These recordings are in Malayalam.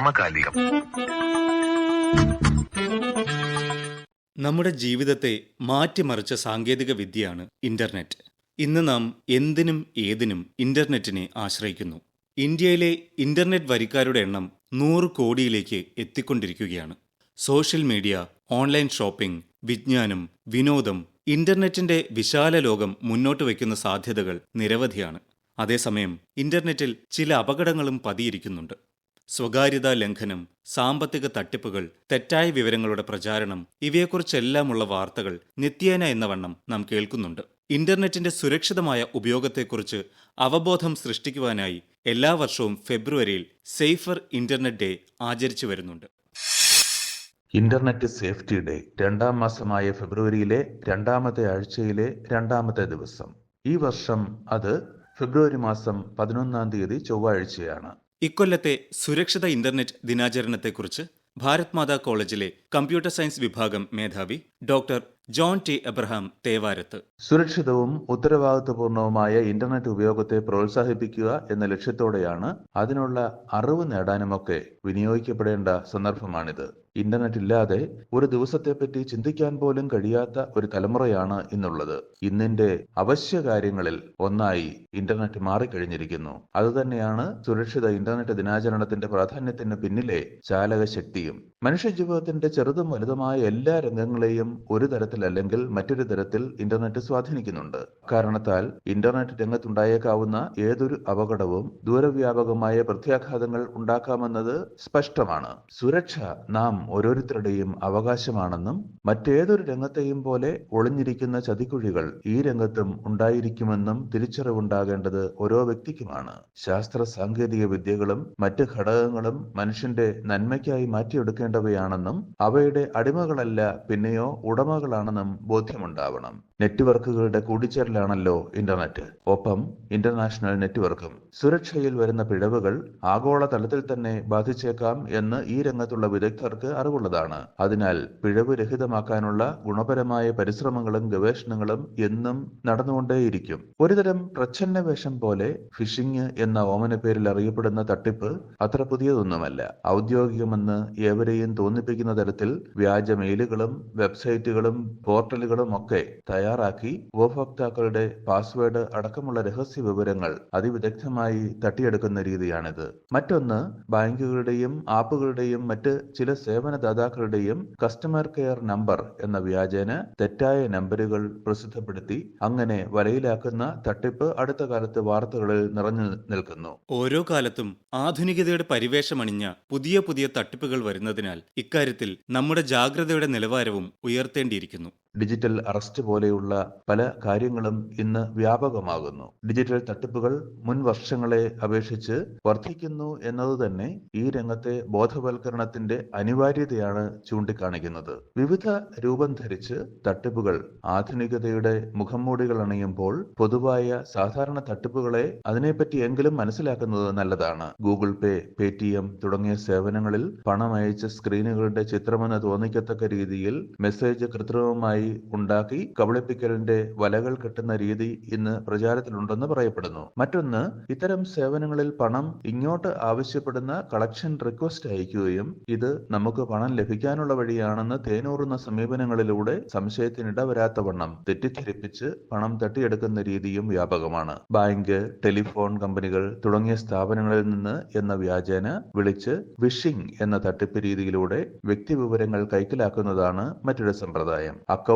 സമകാലികം. നമ്മുടെ ജീവിതത്തെ മാറ്റിമറിച്ച സാങ്കേതിക വിദ്യയാണ് ഇന്റർനെറ്റ്. ഇന്ന് നാം എന്തിനും ഏതിനും ഇന്റർനെറ്റിനെ ആശ്രയിക്കുന്നു. ഇന്ത്യയിലെ ഇന്റർനെറ്റ് വരിക്കാരുടെ എണ്ണം നൂറ് കോടിയിലേക്ക് എത്തിക്കൊണ്ടിരിക്കുകയാണ്. സോഷ്യൽ മീഡിയ ഓൺലൈൻ ഷോപ്പിംഗ് വിജ്ഞാനം വിനോദം ഇന്റർനെറ്റിന്റെ വിശാല ലോകം മുന്നോട്ട് വയ്ക്കുന്ന സാധ്യതകൾ നിരവധിയാണ്. അതേസമയം ഇന്റർനെറ്റിൽ ചില അപകടങ്ങളും പതിയിരിക്കുന്നുണ്ട്. സ്വകാര്യതാ ലംഘനം സാമ്പത്തിക തട്ടിപ്പുകൾ തെറ്റായ വിവരങ്ങളുടെ പ്രചാരണം ഇവയെക്കുറിച്ചെല്ലാമുള്ള വാർത്തകൾ നിത്യേന എന്ന വണ്ണം നാം കേൾക്കുന്നുണ്ട്. ഇന്റർനെറ്റിന്റെ സുരക്ഷിതമായ ഉപയോഗത്തെക്കുറിച്ച് അവബോധം സൃഷ്ടിക്കുവാനായി എല്ലാ വർഷവും ഫെബ്രുവരിയിൽ സേഫർ ഇന്റർനെറ്റ് ഡേ ആചരിച്ചു വരുന്നുണ്ട്. ഇന്റർനെറ്റ് സേഫ്റ്റി ഡേ രണ്ടാം മാസമായ ഫെബ്രുവരിയിലെ രണ്ടാമത്തെ ആഴ്ചയിലെ രണ്ടാമത്തെ ദിവസം. ഈ വർഷം അത് ഫെബ്രുവരി മാസം പതിനൊന്നാം തീയതി ചൊവ്വാഴ്ചയാണ്. ഇക്കൊല്ലത്തെ സുരക്ഷിത ഇന്റർനെറ്റ് ദിനാചരണത്തെക്കുറിച്ച് ഭാരത് മാതാ കോളേജിലെ കമ്പ്യൂട്ടർ സയൻസ് വിഭാഗം മേധാവി doctor John T Abraham Thevarath. സുരക്ഷിതവും ഉത്തരവാദിത്വപൂർണവുമായ ഇന്റർനെറ്റ് ഉപയോഗത്തെ പ്രോത്സാഹിപ്പിക്കുക എന്ന ലക്ഷ്യത്തോടെയാണ് അതിനുള്ള അറിവ് നേടാനുമൊക്കെ വിനിയോഗിക്കപ്പെടേണ്ട സന്ദർഭമാണിത്. ഇന്റർനെറ്റ് ഇല്ലാതെ ഒരു ദിവസത്തെപ്പറ്റി ചിന്തിക്കാൻ പോലും കഴിയാത്ത ഒരു തലമുറയാണ് ഇന്നുള്ളത്. ഇന്നിന്റെ അവശ്യ കാര്യങ്ങളിൽ ഒന്നായി ഇന്റർനെറ്റ് മാറിക്കഴിഞ്ഞിരിക്കുന്നു. അതുതന്നെയാണ് സുരക്ഷിത ഇന്റർനെറ്റ് ദിനാചരണത്തിന്റെ പ്രാധാന്യത്തിന് പിന്നിലെ ചാലകശക്തിയും. മനുഷ്യജീവിതത്തിന്റെ ചെറുതും വലുതുമായ എല്ലാ രംഗങ്ങളെയും ഒരു തരത്തിൽ അല്ലെങ്കിൽ മറ്റൊരു തരത്തിൽ ഇന്റർനെറ്റ് സ്വാധീനിക്കുന്നുണ്ട്. കാരണത്താൽ ഇന്റർനെറ്റ് രംഗത്തുണ്ടായേക്കാവുന്ന ഏതൊരു അപകടവും ദൂരവ്യാപകമായ പ്രത്യാഘാതങ്ങൾ ഉണ്ടാക്കാമെന്നത് സ്പഷ്ടമാണ്. സുരക്ഷ നാം ഓരോരുത്തരുടെയും അവകാശമാണെന്നും മറ്റേതൊരു രംഗത്തെയും പോലെ ഒളിഞ്ഞിരിക്കുന്ന ചതിക്കുഴികൾ ഈ രംഗത്തും ഉണ്ടായിരിക്കുമെന്നും തിരിച്ചറിവുണ്ടാകേണ്ടത് ഓരോ വ്യക്തിക്കുമാണ്. ശാസ്ത്ര സാങ്കേതിക വിദ്യകളും മറ്റ് ഘടകങ്ങളും മനുഷ്യന്റെ നന്മയ്ക്കായി മാറ്റിയെടുക്കേണ്ടവയാണെന്നും അവയുടെ അടിമകളല്ല പിന്നെയോ ഉടമകളാണെന്നും ബോധ്യമുണ്ടാവണം. നെറ്റ്വർക്കുകളുടെ കൂടിച്ചേരലാണല്ലോ ഇന്റർനെറ്റ്. ഒപ്പം ഇന്റർനാഷണൽ നെറ്റ്വർക്കും സുരക്ഷയിൽ വരുന്ന പിഴവുകൾ ആഗോള തലത്തിൽ തന്നെ ബാധിച്ചേക്കാം എന്ന് ഈ രംഗത്തുള്ള വിദഗ്ധർക്ക് അറിവുള്ളതാണ്. അതിനാൽ പിഴവ് രഹിതമാക്കാനുള്ള ഗുണപരമായ പരിശ്രമങ്ങളും ഗവേഷണങ്ങളും എന്നും നടന്നുകൊണ്ടേയിരിക്കും. ഒരുതരം പ്രച്ഛന്ന വേഷം പോലെ ഫിഷിംഗ് എന്ന ഓമന പേരിൽ അറിയപ്പെടുന്ന തട്ടിപ്പ് അത്ര പുതിയതൊന്നുമല്ല. ഔദ്യോഗികമെന്ന് ഏവരെയും തോന്നിപ്പിക്കുന്ന തരത്തിൽ വ്യാജ മെയിലുകളും വെബ്സൈറ്റുകളും പോർട്ടലുകളും ഒക്കെ തയ്യാറാക്കി ഉപഭോക്താക്കളുടെ പാസ്വേഡ് അടക്കമുള്ള രഹസ്യ വിവരങ്ങൾ അതിവിദഗ്ധമായി തട്ടിയെടുക്കുന്ന രീതിയാണിത്. മറ്റൊന്ന് ബാങ്കുകളുടെയും ആപ്പുകളുടെയും മറ്റ് ചില സേവനദാതാക്കളുടെയും കസ്റ്റമർ കെയർ നമ്പർ എന്ന വ്യാജേന തെറ്റായ നമ്പറുകൾ പ്രസിദ്ധപ്പെടുത്തി അങ്ങനെ വലയിലാക്കുന്ന തട്ടിപ്പ് അടുത്ത കാലത്ത് വാർത്തകളിൽ നിറഞ്ഞു നിൽക്കുന്നു. ഓരോ കാലത്തും ആധുനികതയുടെ പരിവേഷമണിഞ്ഞ പുതിയ പുതിയ തട്ടിപ്പുകൾ വരുന്നതിനാൽ ഇക്കാര്യത്തിൽ നമ്മുടെ ജാഗ്രതയുടെ നിലവാരവും ഉയർത്തേണ്ടിയിരിക്കുന്നു. ഡിജിറ്റൽ അറസ്റ്റ് പോലെയുള്ള പല കാര്യങ്ങളും ഇന്ന് വ്യാപകമാകുന്നു. ഡിജിറ്റൽ തട്ടിപ്പുകൾ മുൻ വർഷങ്ങളെ അപേക്ഷിച്ച് വർദ്ധിക്കുന്നു എന്നത് തന്നെ ഈ രംഗത്തെ ബോധവൽക്കരണത്തിന്റെ അനിവാര്യതയാണ് ചൂണ്ടിക്കാണിക്കുന്നത്. വിവിധ രൂപം ധരിച്ച് തട്ടിപ്പുകൾ ആധുനികതയുടെ മുഖംമൂടികൾ അണിയുമ്പോൾ പൊതുവായ സാധാരണ തട്ടിപ്പുകളെ അതിനെപ്പറ്റി എങ്കിലും മനസ്സിലാക്കുന്നത് നല്ലതാണ്. ഗൂഗിൾ പേ പേടിഎം തുടങ്ങിയ സേവനങ്ങളിൽ പണം അയച്ച സ്ക്രീനുകളുടെ ചിത്രമെന്ന് തോന്നിക്കത്തക്ക രീതിയിൽ മെസ്സേജ് കൃത്രിമമായി ഉണ്ടാക്കി കബളിപ്പിക്കലിന്റെ വലകൾ കെട്ടുന്ന രീതി ഇന്ന് പ്രചാരത്തിലുണ്ടെന്ന് പറയപ്പെടുന്നു. മറ്റൊന്ന് ഇത്തരം സേവനങ്ങളിൽ പണം ഇങ്ങോട്ട് ആവശ്യപ്പെടുന്ന കളക്ഷൻ റിക്വസ്റ്റ് അയക്കുകയും ഇത് നമുക്ക് പണം ലഭിക്കാനുള്ള വഴിയാണെന്ന് തേനൂറുന്ന സമീപനങ്ങളിലൂടെ സംശയത്തിനിട വരാത്തവണ്ണം തെറ്റിദ്ധരിപ്പിച്ച് പണം തട്ടിയെടുക്കുന്ന രീതിയും വ്യാപകമാണ്. ബാങ്ക് ടെലിഫോൺ കമ്പനികൾ തുടങ്ങിയ സ്ഥാപനങ്ങളിൽ നിന്ന് എന്ന വ്യാജേന വിളിച്ച് വിഷിംഗ് എന്ന തട്ടിപ്പ് രീതിയിലൂടെ വ്യക്തിവിവരങ്ങൾ കൈക്കലാക്കുന്നതാണ് മറ്റൊരു സമ്പ്രദായം. Account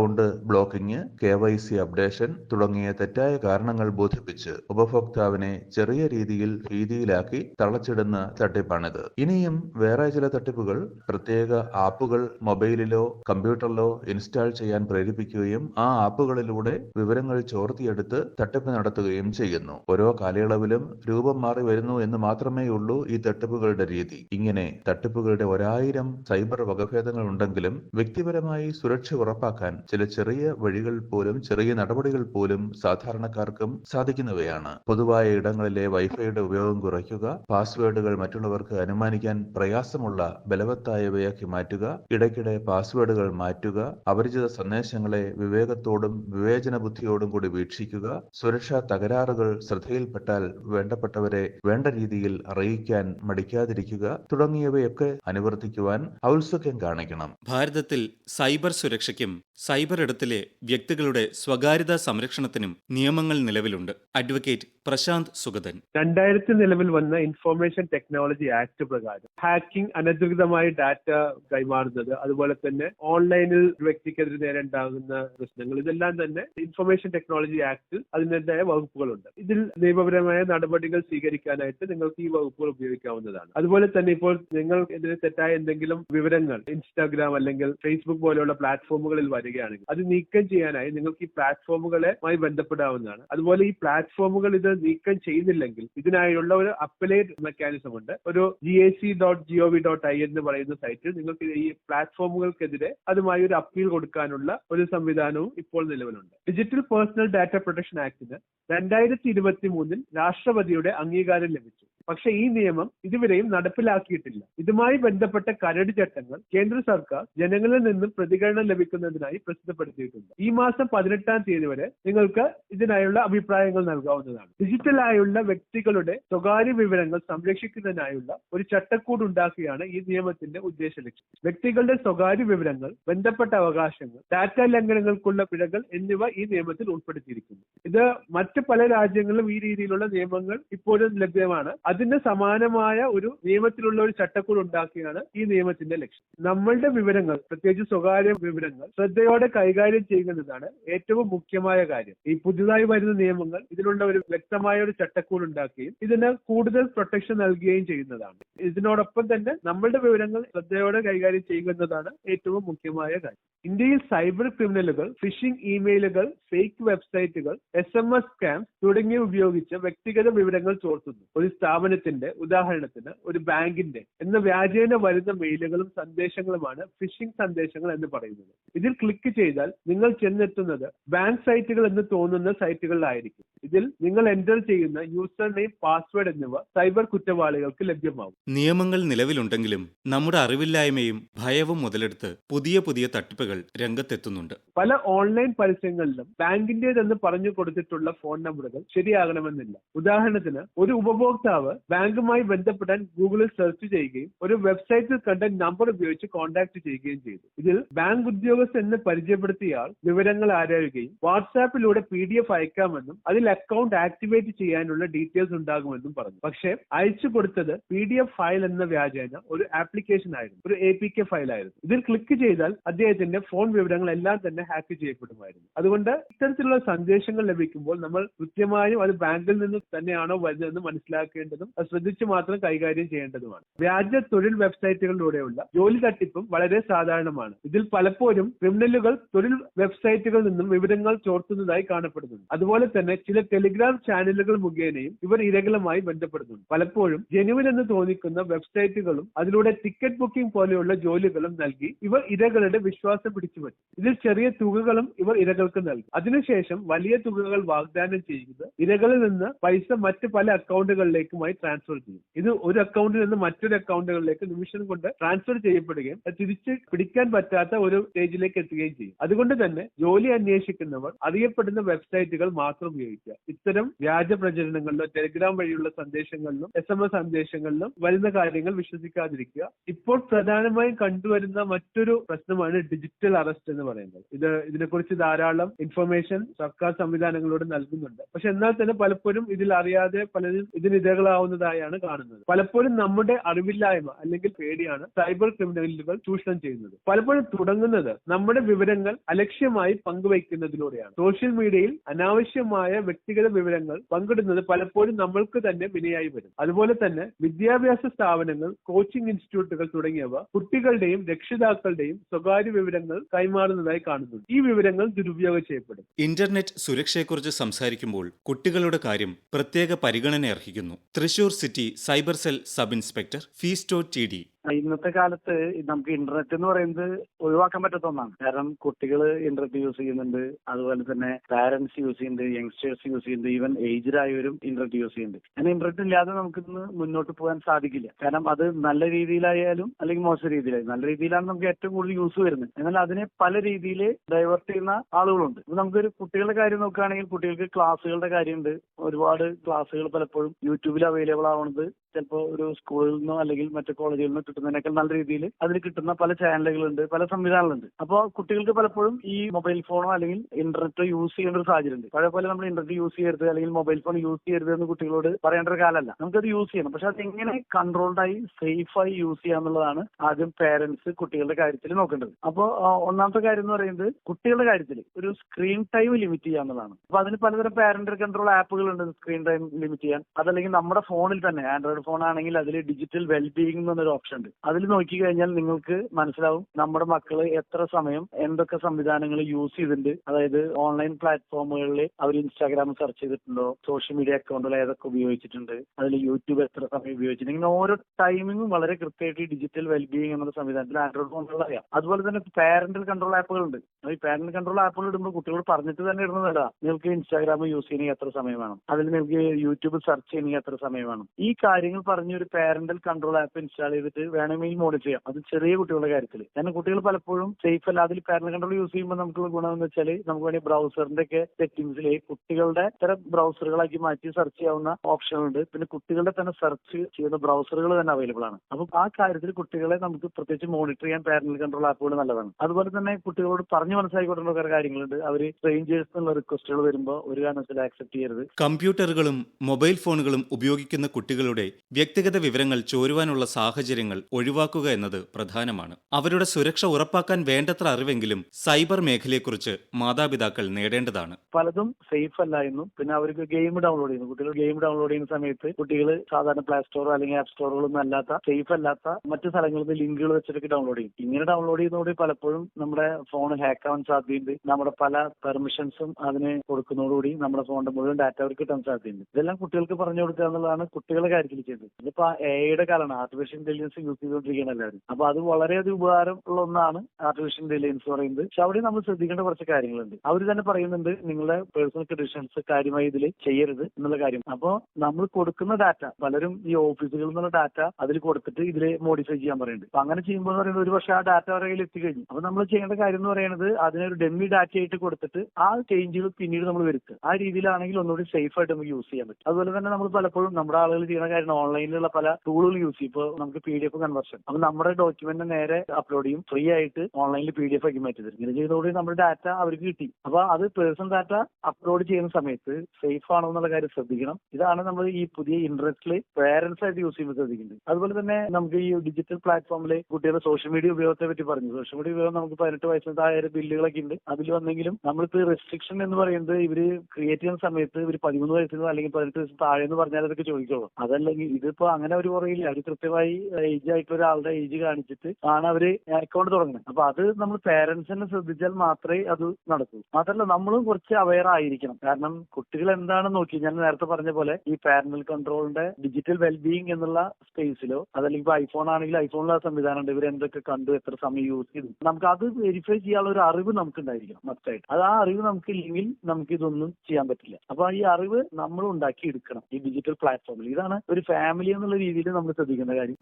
blocking K Y C updation തുടങ്ങിയ തെറ്റായ കാരണങ്ങൾ ബോധിപ്പിച്ച് ഉപഭോക്താവിനെ ചെറിയ രീതിയിൽ ഭീതിയിലാക്കി തളച്ചിടുന്ന തട്ടിപ്പാണിത്. ഇനിയും വേറെ ചില തട്ടിപ്പുകൾ പ്രത്യേക ആപ്പുകൾ മൊബൈലിലോ കമ്പ്യൂട്ടറിലോ ഇൻസ്റ്റാൾ ചെയ്യാൻ പ്രേരിപ്പിക്കുകയും ആ ആപ്പുകളിലൂടെ വിവരങ്ങൾ ചോർത്തിയെടുത്ത് തട്ടിപ്പ് നടത്തുകയും ചെയ്യുന്നു. ഓരോ കാലയളവിലും രൂപം മാറി വരുന്നു എന്ന് മാത്രമേ ഉള്ളൂ ഈ തട്ടിപ്പുകളുടെ രീതി. ഇങ്ങനെ തട്ടിപ്പുകളുടെ ഒരായിരം സൈബർ വകഭേദങ്ങൾ ഉണ്ടെങ്കിലും വ്യക്തിപരമായി സുരക്ഷ ഉറപ്പാക്കാൻ ചില ചെറിയ വഴികൾ പോലും ചെറിയ നടപടികൾ പോലും സാധാരണക്കാർക്കും സാധിക്കുന്നവയാണ്. പൊതുവായ ഇടങ്ങളിലെ വൈഫൈയുടെ ഉപയോഗം കുറയ്ക്കുക പാസ്വേഡുകൾ മറ്റുള്ളവർക്ക് അനുമാനിക്കാൻ പ്രയാസമുള്ള ബലവത്തായവയാക്കി മാറ്റുക ഇടയ്ക്കിടെ പാസ്വേഡുകൾ മാറ്റുക അപരിചിത സന്ദേശങ്ങളെ വിവേകത്തോടും വിവേചന ബുദ്ധിയോടും കൂടി വീക്ഷിക്കുക സുരക്ഷാ തകരാറുകൾ ശ്രദ്ധയിൽപ്പെട്ടാൽ വേണ്ടപ്പെട്ടവരെ വേണ്ട രീതിയിൽ അറിയിക്കാൻ മടിക്കാതിരിക്കുക തുടങ്ങിയവയൊക്കെ അനുവർത്തിക്കുവാൻ ഔത്സുക്യം കാണിക്കണം. ഭാരതത്തിൽ സൈബർ സുരക്ഷയ്ക്കും സൈബർ ഇടത്തിലെ വ്യക്തികളുടെ സ്വകാര്യതാ സംരക്ഷണത്തിനും നിയമങ്ങൾ നിലവിലുണ്ട്. അഡ്വക്കേറ്റ് പ്രശാന്ത് സുഗതൻ. രണ്ടായിരത്തി നിലവിൽ വന്ന ഇൻഫർമേഷൻ ടെക്നോളജി ആക്ട് പ്രകാരം ഹാക്കിംഗ് അനധികൃതമായി ഡാറ്റ കൈമാറുന്നത് അതുപോലെ തന്നെ ഓൺലൈനിൽ വ്യക്തിക്കെതിരെ നേരെ ഉണ്ടാകുന്ന പ്രശ്നങ്ങൾ. ഇതെല്ലാം തന്നെ ഇൻഫർമേഷൻ ടെക്നോളജി ആക്ട് അതിന്റെതായ വകുപ്പുകളുണ്ട്. ഇതിൽ നിയമപരമായ നടപടികൾ സ്വീകരിക്കാനായിട്ട് നിങ്ങൾക്ക് ഈ വകുപ്പുകൾ ഉപയോഗിക്കാവുന്നതാണ്. അതുപോലെ തന്നെ ഇപ്പോൾ നിങ്ങൾ ഇതിന് തെറ്റായ എന്തെങ്കിലും വിവരങ്ങൾ ഇൻസ്റ്റാഗ്രാം അല്ലെങ്കിൽ ഫേസ്ബുക്ക് പോലെയുള്ള പ്ലാറ്റ്ഫോമുകളിൽ വരികയാണെങ്കിൽ അത് നീക്കം ചെയ്യാനായി നിങ്ങൾക്ക് ഈ പ്ലാറ്റ്ഫോമുകളുമായി ബന്ധപ്പെടാവുന്നതാണ്. അതുപോലെ ഈ പ്ലാറ്റ്ഫോമുകൾ ഇത് നീക്കം ചെയ്യുന്നില്ലെങ്കിൽ ഇതിനായുള്ള ഒരു അപ്പലേറ്റ് മെക്കാനിസം ഉണ്ട്. ഒരു G A C dot G O V dot I എന്ന് പറയുന്ന സൈറ്റിൽ നിങ്ങൾക്ക് ഈ പ്ലാറ്റ്ഫോമുകൾക്കെതിരെ അതുമായി ഒരു അപ്പീൽ കൊടുക്കാനുള്ള ഒരു സംവിധാനവും ഇപ്പോൾ നിലവിലുണ്ട്. ഡിജിറ്റൽ പേഴ്സണൽ ഡാറ്റ പ്രൊട്ടക്ഷൻ ആക്ടിന് രണ്ടായിരത്തി ഇരുപത്തി മൂന്നിൽ രാഷ്ട്രപതിയുടെ അംഗീകാരം ലഭിച്ചു. പക്ഷെ ഈ നിയമം ഇതുവരെയും നടപ്പിലാക്കിയിട്ടില്ല. ഇതുമായി ബന്ധപ്പെട്ട കരട് ചട്ടങ്ങൾ കേന്ദ്ര സർക്കാർ ജനങ്ങളിൽ നിന്നും പ്രതികരണം ലഭിക്കുന്നതിനായി പ്രസിദ്ധപ്പെടുത്തിയിട്ടുണ്ട്. ഈ മാസം പതിനെട്ടാം തീയതി വരെ നിങ്ങൾക്ക് ഇതിനായുള്ള അഭിപ്രായങ്ങൾ നൽകാവുന്നതാണ്. ഡിജിറ്റലായുള്ള വ്യക്തികളുടെ സ്വകാര്യ വിവരങ്ങൾ സംരക്ഷിക്കുന്നതിനായുള്ള ഒരു ചട്ടക്കൂട് ഉണ്ടാക്കുകയാണ് ഈ നിയമത്തിന്റെ ഉദ്ദേശ ലക്ഷ്യം. വ്യക്തികളുടെ സ്വകാര്യ വിവരങ്ങൾ ബന്ധപ്പെട്ട അവകാശങ്ങൾ ഡാറ്റ ലംഘനങ്ങൾക്കുള്ള പിഴകൾ എന്നിവ ഈ നിയമത്തിൽ ഉൾപ്പെടുത്തിയിരിക്കുന്നു. ഇത് മറ്റ് പല രാജ്യങ്ങളിലും ഈ രീതിയിലുള്ള നിയമങ്ങൾ ഇപ്പോഴും ലഭ്യമാണ്. അതിന് സമാനമായ ഒരു നിയമത്തിലുള്ള ഒരു ചട്ടക്കൂട് ഉണ്ടാക്കിയാണ് ഈ നിയമത്തിന്റെ ലക്ഷ്യം. നമ്മളുടെ വിവരങ്ങൾ പ്രത്യേകിച്ച് സ്വകാര്യ വിവരങ്ങൾ ശ്രദ്ധയോടെ കൈകാര്യം ചെയ്യുന്നതാണ് ഏറ്റവും മുഖ്യമായ കാര്യം. ഈ പുതുതായി വരുന്ന നിയമങ്ങൾ ഇതിനുള്ള ഒരു വ്യക്തമായ ഒരു ചട്ടക്കൂട് ഉണ്ടാക്കുകയും ഇതിന് കൂടുതൽ പ്രൊട്ടക്ഷൻ നൽകുകയും ചെയ്യുന്നതാണ്. ഇതിനോടൊപ്പം തന്നെ നമ്മളുടെ വിവരങ്ങൾ ശ്രദ്ധയോടെ കൈകാര്യം ചെയ്യുന്നതാണ് ഏറ്റവും മുഖ്യമായ കാര്യം. ഇന്ത്യയിൽ സൈബർ ക്രിമിനലുകൾ ഫിഷിംഗ് ഇമെയിലുകൾ ഫേക്ക് വെബ്സൈറ്റുകൾ എസ് എം എസ് സ്കാം തുടങ്ങിയ ഉപയോഗിച്ച് വ്യക്തിഗത വിവരങ്ങൾ ചോർത്തുന്നു. ഒരു സ്ഥാപനത്തിന്റെ ഉദാഹരണത്തിന് ഒരു ബാങ്കിന്റെ എന്ന വ്യാജേന വരുന്ന മെയിലുകളും സന്ദേശങ്ങളുമാണ് ഫിഷിംഗ് സന്ദേശങ്ങൾ എന്ന് പറയുന്നത്. ഇതിൽ ക്ലിക്ക് ചെയ്താൽ നിങ്ങൾ ചെന്നെത്തുന്നത് ബാങ്ക് സൈറ്റുകൾ എന്ന് തോന്നുന്ന സൈറ്റുകളിലായിരിക്കും ഇതിൽ നിങ്ങൾ എന്റർ ചെയ്യുന്ന യൂസർ നെയിം പാസ്വേഡ് എന്നിവ സൈബർ കുറ്റവാളികൾക്ക് ലഭ്യമാകും നിയമങ്ങൾ നിലവിലുണ്ടെങ്കിലും നമ്മുടെ അറിവില്ലായ്മയും ഭയവും മുതലെടുത്ത് പുതിയ പുതിയ തട്ടിപ്പുകൾ രംഗത്തെത്തുന്നുണ്ട്. പല ഓൺലൈൻ പരസ്യങ്ങളിലും ബാങ്കിന്റേതെന്ന് പറഞ്ഞു കൊടുത്തിട്ടുള്ള ഫോൺ നമ്പറുകൾ ശരിയാകണമെന്നില്ല. ഉദാഹരണത്തിന് ഒരു ഉപഭോക്താവ് ബാങ്കുമായി ബന്ധപ്പെടാൻ ഗൂഗിളിൽ സെർച്ച് ചെയ്യുകയും ഒരു വെബ്സൈറ്റിൽ കണ്ട നമ്പർ ഉപയോഗിച്ച് കോൺടാക്ട് ചെയ്യുകയും ചെയ്തു. ഇതിൽ ബാങ്ക് ഉദ്യോഗസ്ഥൻ എന്ന് പരിചയപ്പെടുത്തിയ ആൾ വിവരങ്ങൾ ആരായുകയും വാട്സാപ്പിലൂടെ പി ഡി എഫ് അയക്കാമെന്നും അതിൽ അക്കൗണ്ട് ആക്ടിവേറ്റ് ചെയ്യാനുള്ള ഡീറ്റെയിൽസ് ഉണ്ടാകുമെന്നും പറഞ്ഞു. പക്ഷേ അയച്ചു കൊടുത്തത് പി ഡി എഫ് ഫയൽ എന്ന വ്യാജേന ഒരു ആപ്ലിക്കേഷൻ ആയിരുന്നു. ഒരു എ പി കെ ഫയൽ ആയിരുന്നു. ഇതിൽ ക്ലിക്ക് ചെയ്താൽ അദ്ദേഹത്തിന്റെ ഫോൺ വിവരങ്ങൾ എല്ലാം തന്നെ ഹാക്ക് ചെയ്യപ്പെടുമായിരുന്നു. അതുകൊണ്ട് ഇത്തരത്തിലുള്ള സന്ദേശങ്ങൾ ലഭിക്കുമ്പോൾ നമ്മൾ കൃത്യമായും അത് ബാങ്കിൽ നിന്ന് തന്നെയാണോ വരുന്നതെന്ന് മനസ്സിലാക്കേണ്ടതും അത് ശ്രദ്ധിച്ച് മാത്രം കൈകാര്യം ചെയ്യേണ്ടതുമാണ്. വ്യാജ തൊഴിൽ വെബ്സൈറ്റുകളിലൂടെയുള്ള ജോലി തട്ടിപ്പും വളരെ സാധാരണമാണ്. ഇതിൽ പലപ്പോഴും ക്രിമിനലുകൾ തൊഴിൽ വെബ്സൈറ്റുകളിൽ നിന്നും വിവരങ്ങൾ ചോർത്തുന്നതായി കാണപ്പെടുന്നു അതുപോലെ തന്നെ ചില ടെലിഗ്രാം ചാനലുകൾ മുഖേനയും ഇവർ ഇരകളുമായി ബന്ധപ്പെടുന്നുണ്ട്. പലപ്പോഴും ജനുവിൻ എന്ന് തോന്നിക്കുന്ന വെബ്സൈറ്റുകളും അതിലൂടെ ടിക്കറ്റ് ബുക്കിംഗ് പോലെയുള്ള ജോലികളും നൽകി ഇവർ ഇരകളുടെ വിശ്വാസം പിടിച്ചുപറ്റും ഇതിൽ ചെറിയ തുകകളും ഇവർ ഇരകൾക്ക് നൽകും. അതിനുശേഷം വലിയ തുകകൾ വാഗ്ദാനം ചെയ്യുന്നത് ഇരകളിൽ നിന്ന് പൈസ മറ്റ് പല അക്കൗണ്ടുകളിലേക്കുമായി ട്രാൻസ്ഫർ ചെയ്യും. ഇത് ഒരു അക്കൗണ്ടിൽ നിന്ന് മറ്റൊരു അക്കൗണ്ടുകളിലേക്ക് നിമിഷം കൊണ്ട് ട്രാൻസ്ഫർ ചെയ്യപ്പെടുകയും തിരിച്ച് പിടിക്കാൻ പറ്റാത്ത ഒരു സ്റ്റേജിലേക്ക് എത്തുകയും ചെയ്യും. അതുകൊണ്ട് തന്നെ ജോലി അന്വേഷിക്കുന്നവർ അറിയപ്പെടുന്ന വെബ്സൈറ്റുകൾ മാത്രം ഉപയോഗിക്കുക. ഇത്തരം വ്യാജ പ്രചരണങ്ങളിലോ ടെലിഗ്രാം വഴിയുള്ള സന്ദേശങ്ങളിലും എസ് എം എസ് സന്ദേശങ്ങളിലും വരുന്ന കാര്യങ്ങൾ വിശ്വസിക്കാതിരിക്കുക. ഇപ്പോൾ പ്രധാനമായും കണ്ടുവരുന്ന മറ്റൊരു പ്രശ്നമാണ് ഡിജിറ്റൽ അറസ്റ്റ് എന്ന് പറയുന്നത്. ഇത് ഇതിനെക്കുറിച്ച് ധാരാളം ഇൻഫർമേഷൻ സർക്കാർ സംവിധാനങ്ങളോട് നൽകുന്നുണ്ട്. പക്ഷെ എന്നാൽ തന്നെ പലപ്പോഴും ഇതിൽ അറിയാതെ പലരും ഇതിന് ഇരകളാവുന്നതായാണ് കാണുന്നത്. പലപ്പോഴും നമ്മുടെ അറിവില്ലായ്മ അല്ലെങ്കിൽ പേടിയാണ് സൈബർ ക്രിമിനലുകൾ ചൂഷണം ചെയ്യുന്നത്. പലപ്പോഴും തുടങ്ങുന്നത് നമ്മുടെ വിവരങ്ങൾ അലക്ഷ്യമായി പങ്കുവയ്ക്കുന്നതിലൂടെയാണ്. സോഷ്യൽ മീഡിയയിൽ അനാവശ്യമായ വ്യക്തിഗത വിവരങ്ങൾ പങ്കിടുന്നത് പലപ്പോഴും നമ്മൾക്ക് തന്നെ വിനയായി വരും. അതുപോലെ തന്നെ വിദ്യാഭ്യാസ സ്ഥാപനങ്ങൾ കോച്ചിംഗ് ഇൻസ്റ്റിറ്റ്യൂട്ടുകൾ തുടങ്ങിയവ കുട്ടികളുടെയും രക്ഷിതാക്കളുടെയും സ്വകാര്യ വിവരങ്ങൾ കൈമാറുന്നതായി കാണുന്നുണ്ട്. ഈ വിവരങ്ങൾ ദുരുപയോഗം ചെയ്യപ്പെടും. ഇന്റർനെറ്റ് സുരക്ഷയെക്കുറിച്ച് സംസാരിക്കുമ്പോൾ കുട്ടികളുടെ കാര്യം പ്രത്യേക പരിഗണന അർഹിക്കുന്നു Thrissur city cyber cell sub inspector Fiesto T D. ഇന്നത്തെ കാലത്ത് നമുക്ക് ഇന്റർനെറ്റ് എന്ന് പറയുന്നത് ഒഴിവാക്കാൻ പറ്റാത്ത ഒന്നാണ്. കാരണം കുട്ടികൾ ഇന്റർനെറ്റ് യൂസ് ചെയ്യുന്നുണ്ട്. അതുപോലെ തന്നെ പാരന്റ്സ് യൂസ് ചെയ്യുന്നുണ്ട് യങ്സ്റ്റേഴ്സ് യൂസ് ചെയ്യുന്നുണ്ട് ഈവൻ ഏജ്ഡ് ആയവരും ഇന്റർനെറ്റ് യൂസ് ചെയ്യുന്നുണ്ട്. അങ്ങനെ ഇന്റർനെറ്റ് ഇല്ലാതെ നമുക്ക് ഇന്ന് മുന്നോട്ട് പോകാൻ സാധിക്കില്ല. കാരണം അത് നല്ല രീതിയിലായാലും അല്ലെങ്കിൽ മോശം രീതിയിലായാലും നല്ല രീതിയിലാണ് നമുക്ക് ഏറ്റവും കൂടുതൽ യൂസ് വരുന്നത്. എന്നാൽ അതിനെ പല രീതിയിൽ ഡൈവേർട്ട് ചെയ്യുന്ന ആളുകളുണ്ട്. ഇപ്പൊ നമുക്കൊരു കുട്ടികളുടെ കാര്യം നോക്കുകയാണെങ്കിൽ കുട്ടികൾക്ക് ക്ലാസ്സുകളുടെ കാര്യമുണ്ട്. ഒരുപാട് ക്ലാസ്സുകൾ പലപ്പോഴും യൂട്യൂബിൽ അവൈലബിൾ ആവുന്നത് ചിലപ്പോൾ ഒരു സ്കൂളിൽ നിന്നോ അല്ലെങ്കിൽ മറ്റു കോളേജുകളിൽ നിന്നോ കിട്ടുന്നതിനേക്കാൾ നല്ല രീതിയിൽ അതിൽ കിട്ടുന്ന പല ചാനലുകളുണ്ട് പല സംവിധാനങ്ങളുണ്ട്. അപ്പോൾ കുട്ടികൾക്ക് പലപ്പോഴും ഈ മൊബൈൽ ഫോണോ അല്ലെങ്കിൽ ഇന്റർനെറ്റോ യൂസ് ചെയ്യേണ്ട ഒരു സാഹചര്യം ഉണ്ട് പഴയ പോലെ നമ്മൾ ഇന്റർനെറ്റ് യൂസ് ചെയ്യരുത് അല്ലെങ്കിൽ മൊബൈൽ ഫോൺ യൂസ് ചെയ്യരുത് എന്ന് കുട്ടികളോട് പറയേണ്ട ഒരു കാലമല്ല. നമുക്കത് യൂസ് ചെയ്യണം. പക്ഷെ അത് എങ്ങനെ കൺട്രോൾഡായി സേഫായി യൂസ് ചെയ്യാന്നുള്ളതാണ് ആദ്യം പേരൻസ് കുട്ടികളുടെ കാര്യത്തിൽ നോക്കേണ്ടത്. അപ്പോൾ ഒന്നാമത്തെ കാര്യം എന്ന് പറയുന്നത് കുട്ടികളുടെ കാര്യത്തിൽ ഒരു സ്ക്രീൻ ടൈം ലിമിറ്റ് ചെയ്യാന്നുള്ളതാണ് അപ്പൊ അതിന് പലതരം പാരന്റൽ കൺട്രോൾ ആപ്പുകൾ ഉണ്ട് സ്ക്രീൻ ടൈം ലിമിറ്റ് ചെയ്യാൻ. അതല്ലെങ്കിൽ നമ്മുടെ ഫോണിൽ തന്നെ ആൻഡ്രോയിഡ് ഫോൺ ആണെങ്കിൽ അതിൽ ഡിജിറ്റൽ വെൽബീയിങ് എന്നൊരു ഓപ്ഷൻ ഉണ്ട്. അതിൽ നോക്കി കഴിഞ്ഞാൽ നിങ്ങൾക്ക് മനസ്സിലാവും നമ്മുടെ മക്കൾ എത്ര സമയം എന്തൊക്കെ സംവിധാനങ്ങൾ യൂസ് ചെയ്തിട്ടുണ്ട്. അതായത് ഓൺലൈൻ പ്ലാറ്റ്ഫോമുകളിൽ അവർ ഇൻസ്റ്റാഗ്രാം സെർച്ച് ചെയ്തിട്ടുണ്ടോ സോഷ്യൽ മീഡിയ അക്കൗണ്ടുകൾ ഏതൊക്കെ ഉപയോഗിച്ചിട്ടുണ്ട് അതിൽ യൂട്യൂബ് എത്ര സമയം ഉപയോഗിച്ചിട്ടുണ്ട്. ഇങ്ങനെ ഓരോ ടൈമിങ്ങും വളരെ കൃത്യമായിട്ട് ഡിജിറ്റൽ വെൽബീയിങ് എന്നുള്ള സംവിധാനത്തിൽ ആൻഡ്രോയിഡ് ഫോണുകളിൽ അറിയാം. അതുപോലെ തന്നെ പാരന്റൽ കൺട്രോൾ ആപ്പുകൾ ഉണ്ട് ഈ പാരന്റൽ കൺട്രോൾ ആപ്പുകൾ ഇടുമ്പോൾ കുട്ടികളോട് പറഞ്ഞിട്ട് തന്നെ ഇടുന്നതല്ല നിങ്ങൾക്ക് ഇൻസ്റ്റാഗ്രാം യൂസ് ചെയ്യണമെങ്കിൽ എത്ര സമയം വേണം? അതിൽ നിങ്ങൾക്ക് യൂട്യൂബ് സെർച്ച് ചെയ്യണമെങ്കിൽ എത്ര സമയം വേണം? ഈ കാര്യങ്ങൾ പറഞ്ഞ ഒരു പാരന്റൽ കൺട്രോൾ ആപ്പ് ഇൻസ്റ്റാൾ ചെയ്തിട്ട് വേണമെങ്കിൽ മോഡ് ചെയ്യാം. അത് ചെറിയ കുട്ടികളുടെ കാര്യത്തിൽ. കാരണം കുട്ടികൾ പലപ്പോഴും സേഫ് അല്ല. അതിൽ പാരന്റൽ കൺട്രോൾ യൂസ് ചെയ്യുമ്പോൾ നമുക്കുള്ള ഗുണം എന്ന് വെച്ചാൽ നമുക്ക് വേണമെങ്കിൽ ബ്രൗസറിന്റെ ഒക്കെ സെറ്റിംഗ്സിൽ കുട്ടികളുടെ തരം ബ്രൗസറുകളാക്കി മാറ്റി സെർച്ച് ചെയ്യാവുന്ന ഓപ്ഷനുണ്ട് പിന്നെ കുട്ടികളുടെ തന്നെ സെർച്ച് ചെയ്യുന്ന ബ്രൗസറുകൾ തന്നെ അവൈലബിൾ ആണ്. അപ്പൊ ആ കാര്യത്തിൽ കുട്ടികളെ നമുക്ക് പ്രത്യേകിച്ച് മോണിറ്റർ ചെയ്യാൻ പാരന്റൽ കൺട്രോൾ ആപ്പുകൾ നല്ലതാണ്. അതുപോലെ തന്നെ കുട്ടികളോട് പറഞ്ഞു മനസ്സിലാക്കിക്കൊണ്ടുള്ള കുറെ കാര്യങ്ങളുണ്ട്. അവർ സ്ട്രേഞ്ചേഴ്സ് എന്നുള്ള റിക്വസ്റ്റുകൾ വരുമ്പോൾ ഒരു കാരണത്തിൽ ആക്സെപ്റ്റ് ചെയ്യരുത്. കമ്പ്യൂട്ടറുകളും മൊബൈൽ ഫോണുകളും ഉപയോഗിക്കുന്ന കുട്ടികളുടെ വ്യക്തിഗത വിവരങ്ങൾ ചോരുവാനുള്ള സാഹചര്യങ്ങൾ ഒഴിവാക്കുക എന്നത് പ്രധാനമാണ്. അവരുടെ സുരക്ഷ ഉറപ്പാക്കാൻ വേണ്ടത്ര അറിവെങ്കിലും സൈബർ മേഖലയെക്കുറിച്ച് മാതാപിതാക്കൾ നേടേണ്ടതാണ്. പലതും സേഫ് അല്ല എന്നും പിന്നെ അവർക്ക് ഗെയിം ഡൗൺലോഡ് ചെയ്യുന്നു. കുട്ടികൾ ഗെയിം ഡൗൺലോഡ് ചെയ്യുന്ന സമയത്ത് കുട്ടികൾ സാധാരണ പ്ലേ സ്റ്റോറോ അല്ലെങ്കിൽ ആപ്പ് സ്റ്റോറുകളൊന്നും അല്ലാത്ത സേഫ് അല്ലാത്ത മറ്റു സ്ഥലങ്ങളിൽ നിന്ന് ലിങ്കുകൾ വെച്ചിട്ടൊക്കെ ഡൗൺലോഡ് ചെയ്യും. ഇങ്ങനെ ഡൗൺലോഡ് ചെയ്യുന്നതോടെ പലപ്പോഴും നമ്മുടെ ഫോൺ ഹാക്ക് ആവാൻ സാധ്യതയുണ്ട്. നമ്മുടെ പല പെർമിഷൻസും അതിന് കൊടുക്കുന്നതോടുകൂടി നമ്മുടെ ഫോണിന്റെ മുഴുവൻ ഡാറ്റ അവർക്ക് കിട്ടാൻ സാധ്യതയുണ്ട്. ഇതെല്ലാം കുട്ടികൾക്ക് പറഞ്ഞു കൊടുക്കുക എന്നുള്ളതാണ് കുട്ടികളുടെ കാര്യത്തിൽ ചെയ്യുന്നത് ഇതിപ്പോ എയുടെ കാലമാണ്. ആർട്ടിഫിഷ്യൽ ഇന്റലിജൻസ് യൂസ് ചെയ്തുകൊണ്ടിരിക്കുകയാണ് എല്ലാവരും. അപ്പൊ അത് വളരെയധികം ഉപകാരം ഉള്ള ഒന്നാണ് ആർട്ടിഫിഷ്യൽ ഇന്റലിജൻസ് പറയുന്നത്. പക്ഷെ അവിടെ നമ്മൾ ശ്രദ്ധിക്കേണ്ട കുറച്ച് കാര്യങ്ങളുണ്ട്. അവർ തന്നെ പറയുന്നുണ്ട് നിങ്ങളുടെ പേഴ്സണൽ ക്രെഡിഷൻസ് കാര്യമായി ഇതിൽ ചെയ്യരുത് എന്നുള്ള കാര്യം. അപ്പോ നമ്മൾ കൊടുക്കുന്ന ഡാറ്റ പലരും ഈ ഓഫീസുകളിൽ നിന്നുള്ള ഡാറ്റ അതിൽ കൊടുത്തിട്ട് ഇതിൽ മോഡിഫൈ ചെയ്യാൻ പറയുന്നുണ്ട്. അപ്പൊ അങ്ങനെ ചെയ്യുമ്പോൾ എന്ന് പറയുന്നത് ഒരു പക്ഷേ ആ ഡാറ്റ അവരുടെ കയ്യിൽ എത്തിക്കഴിഞ്ഞു. അപ്പൊ നമ്മൾ ചെയ്യേണ്ട കാര്യം എന്ന് പറയുന്നത് അതിനൊരു ഡെമ്മി ഡാറ്റ ആയിട്ട് കൊടുത്തിട്ട് ആ ചേഞ്ചുകൾ പിന്നീട് നമ്മൾ വരുത്തുക. ആ രീതിയിലാണെങ്കിൽ ഒന്നുകൂടി സേഫ് ആയിട്ട് നമുക്ക് യൂസ് ചെയ്യാൻ പറ്റും. അതുപോലെ തന്നെ നമ്മൾ പലപ്പോഴും നമ്മുടെ ആളുകൾ ചെയ്യുന്ന കാര്യം ഓൺലൈനിലുള്ള പല ടൂളുകൾ യൂസ് ചെയ്യും. ഇപ്പോൾ നമുക്ക് പി ഡി എഫ് കൺവേർഷൻ അപ്പൊ നമ്മുടെ ഡോക്യുമെന്റ് നേരെ അപ്ലോഡ് ചെയ്യും. ഫ്രീ ആയിട്ട് ഓൺലൈനിൽ പി ഡി എഫ് ആക്കി മാറ്റി തരും. ഇങ്ങനെ ചെയ്തതോടെ നമ്മുടെ ഡാറ്റ അവർക്ക് കിട്ടി. അപ്പൊ അത് പേഴ്സണൽ ഡാറ്റ അപ്ലോഡ് ചെയ്യുന്ന സമയത്ത് സേഫ് ആണോ എന്നുള്ള കാര്യം ശ്രദ്ധിക്കണം. ഇതാണ് നമ്മൾ ഈ പുതിയ ഇന്റർനെറ്റിൽ പേരൻസ് ആയിട്ട് യൂസ് ചെയ്യുമ്പോൾ ശ്രദ്ധിക്കുന്നത് അതുപോലെ തന്നെ നമുക്ക് ഈ ഡിജിറ്റൽ പ്ലാറ്റ്ഫോമിൽ കുട്ടികളുടെ സോഷ്യൽ മീഡിയ ഉപയോഗത്തെ പറ്റി പറഞ്ഞു. സോഷ്യൽ മീഡിയ ഉപയോഗം നമുക്ക് പതിനെട്ട് വയസ്സിന് താഴെ ബില്ലുകളൊക്കെ ഉണ്ട്. അതിൽ വന്നെങ്കിലും നമ്മളിപ്പോ റെസ്ട്രിക്ഷൻ എന്ന് പറയുന്നത് ഇവർ ക്രിയേറ്റ് ചെയ്യുന്ന സമയത്ത് ഇവർ പതിമൂന്ന് വയസ്സിന് അല്ലെങ്കിൽ പതിനെട്ട് വയസ്സിന് താഴെ എന്ന് പറഞ്ഞാൽ അതൊക്കെ ചോദിക്കുള്ളൂ. അതല്ലെങ്കിൽ ഇതിപ്പോ അങ്ങനെ ഒരു പറയില്ല അവർ കൃത്യമായി ഏജ് ആയിട്ട് ഒരാളുടെ ഏജ് കാണിച്ചിട്ട് ആണ് അവർ അക്കൗണ്ട് തുടങ്ങുന്നത് അപ്പൊ അത് നമ്മൾ പേരന്റ്സിനെ ശ്രദ്ധിച്ചാൽ മാത്രമേ അത് നടക്കൂ. മാത്രമല്ല നമ്മളും കുറച്ച് അവയർ ആയിരിക്കണം. കാരണം കുട്ടികൾ എന്താണെന്ന് നോക്കി ഞാൻ നേരത്തെ പറഞ്ഞ പോലെ ഈ പാരന്റൽ കൺട്രോളിന്റെ ഡിജിറ്റൽ വെൽബീയിങ് എന്നുള്ള സ്പേസിലോ അതല്ലെങ്കിൽ ഇപ്പൊ ഐഫോൺ ആണെങ്കിൽ ഐഫോണിൽ ആ സംവിധാനം ഉണ്ട് ഇവർ എന്തൊക്കെ കണ്ടു എത്ര സമയം യൂസ് ചെയ്തു. നമുക്ക് അത് വെരിഫൈ ചെയ്യാനുള്ള ഒരു അറിവ് നമുക്ക് ഉണ്ടായിരിക്കണം മസ്റ്റായിട്ട് അത് ആ അറിവ് നമുക്ക് ഇല്ലെങ്കിൽ നമുക്ക് ഇതൊന്നും ചെയ്യാൻ പറ്റില്ല. അപ്പൊ ഈ അറിവ് നമ്മൾ ഉണ്ടാക്കി എടുക്കണം ഈ ഡിജിറ്റൽ പ്ലാറ്റ്ഫോമിൽ ഇതാണ് ഒരു ഫാമിലി എന്നുള്ള രീതിയിൽ നമ്മൾ ശ്രദ്ധിക്കേണ്ട കാര്യം.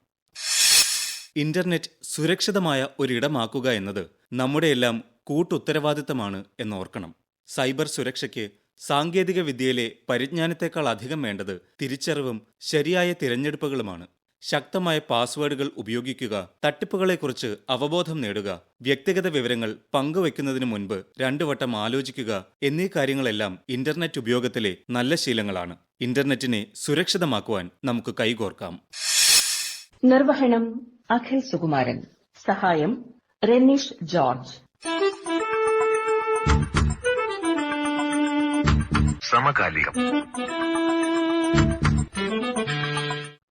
ഇന്റർനെറ്റ് സുരക്ഷിതമായ ഒരിടമാക്കുക എന്നത് നമ്മുടെയെല്ലാം കൂട്ടുത്തരവാദിത്തമാണ് എന്നോർക്കണം. സൈബർ സുരക്ഷയ്ക്ക് സാങ്കേതിക വിദ്യയിലെ പരിജ്ഞാനത്തെക്കാൾ അധികം വേണ്ടത് തിരിച്ചറിവും ശരിയായ തിരഞ്ഞെടുപ്പുകളുമാണ്. ശക്തമായ പാസ്വേഡുകൾ ഉപയോഗിക്കുക തട്ടിപ്പുകളെക്കുറിച്ച് അവബോധം നേടുക വ്യക്തിഗത വിവരങ്ങൾ പങ്കുവെക്കുന്നതിന് മുൻപ് രണ്ടു വട്ടം ആലോചിക്കുക എന്നീ കാര്യങ്ങളെല്ലാം ഇന്റർനെറ്റ് ഉപയോഗത്തിലെ നല്ല ശീലങ്ങളാണ്. ഇന്റർനെറ്റിനെ സുരക്ഷിതമാക്കുവാൻ നമുക്ക് കൈകോർക്കാം. നിർവഹണം അഖിൽ സുകുമാരൻ. സഹായം റെനീഷ് ജോർജ്. സമകാലികം.